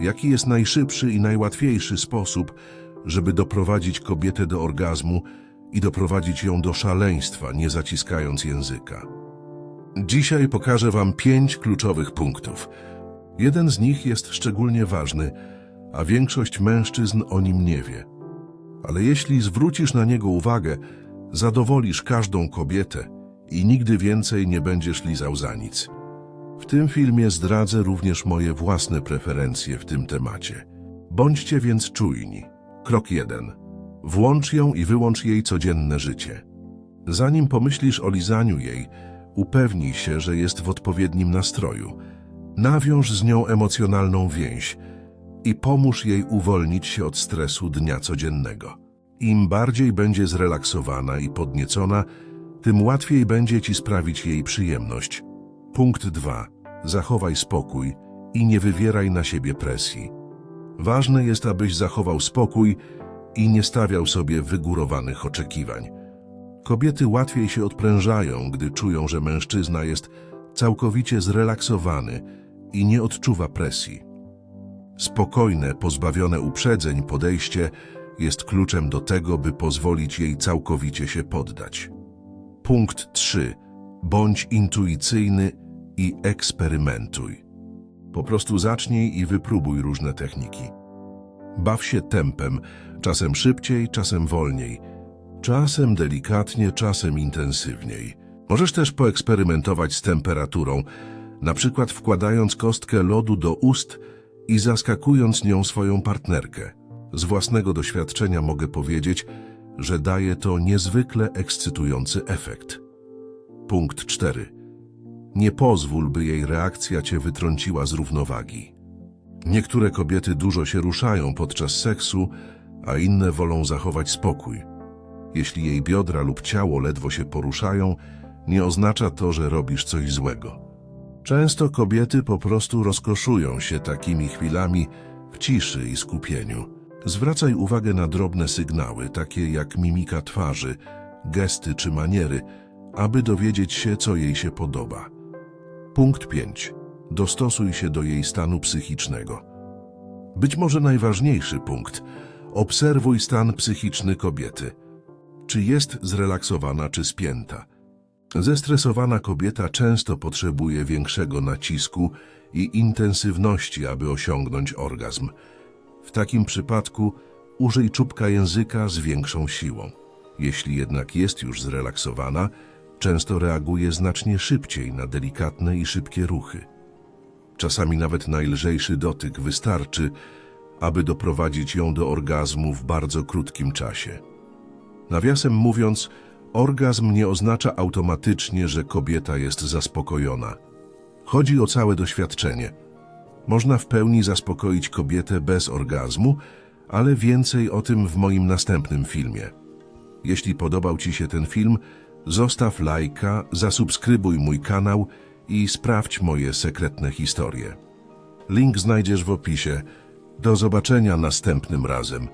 Jaki jest najszybszy i najłatwiejszy sposób, żeby doprowadzić kobietę do orgazmu i doprowadzić ją do szaleństwa, nie zaciskając języka? Dzisiaj pokażę Wam pięć kluczowych punktów. Jeden z nich jest szczególnie ważny, a większość mężczyzn o nim nie wie. Ale jeśli zwrócisz na niego uwagę, zadowolisz każdą kobietę i nigdy więcej nie będziesz lizał za nic. Tym filmie zdradzę również moje własne preferencje w tym temacie. Bądźcie więc czujni. Krok 1. Włącz ją i wyłącz jej codzienne życie. Zanim pomyślisz o lizaniu jej, upewnij się, że jest w odpowiednim nastroju. Nawiąż z nią emocjonalną więź i pomóż jej uwolnić się od stresu dnia codziennego. Im bardziej będzie zrelaksowana i podniecona, tym łatwiej będzie ci sprawić jej przyjemność. Punkt 2. Zachowaj spokój i nie wywieraj na siebie presji. Ważne jest, abyś zachował spokój i nie stawiał sobie wygórowanych oczekiwań. Kobiety łatwiej się odprężają, gdy czują, że mężczyzna jest całkowicie zrelaksowany i nie odczuwa presji. Spokojne, pozbawione uprzedzeń podejście jest kluczem do tego, by pozwolić jej całkowicie się poddać. Punkt 3. Bądź intuicyjny i eksperymentuj. Po prostu zacznij i wypróbuj różne techniki. Baw się tempem, czasem szybciej, czasem wolniej, czasem delikatnie, czasem intensywniej. Możesz też poeksperymentować z temperaturą, na przykład wkładając kostkę lodu do ust i zaskakując nią swoją partnerkę. Z własnego doświadczenia mogę powiedzieć, że daje to niezwykle ekscytujący efekt. Punkt 4. Nie pozwól, by jej reakcja cię wytrąciła z równowagi. Niektóre kobiety dużo się ruszają podczas seksu, a inne wolą zachować spokój. Jeśli jej biodra lub ciało ledwo się poruszają, nie oznacza to, że robisz coś złego. Często kobiety po prostu rozkoszują się takimi chwilami w ciszy i skupieniu. Zwracaj uwagę na drobne sygnały, takie jak mimika twarzy, gesty czy maniery, aby dowiedzieć się, co jej się podoba. Punkt 5. Dostosuj się do jej stanu psychicznego. Być może najważniejszy punkt. Obserwuj stan psychiczny kobiety. Czy jest zrelaksowana, czy spięta. Zestresowana kobieta często potrzebuje większego nacisku i intensywności, aby osiągnąć orgazm. W takim przypadku użyj czubka języka z większą siłą. Jeśli jednak jest już zrelaksowana, często reaguje znacznie szybciej na delikatne i szybkie ruchy. Czasami nawet najlżejszy dotyk wystarczy, aby doprowadzić ją do orgazmu w bardzo krótkim czasie. Nawiasem mówiąc, orgazm nie oznacza automatycznie, że kobieta jest zaspokojona. Chodzi o całe doświadczenie. Można w pełni zaspokoić kobietę bez orgazmu, ale więcej o tym w moim następnym filmie. Jeśli podobał Ci się ten film, zostaw lajka, zasubskrybuj mój kanał i sprawdź moje sekretne historie. Link znajdziesz w opisie. Do zobaczenia następnym razem.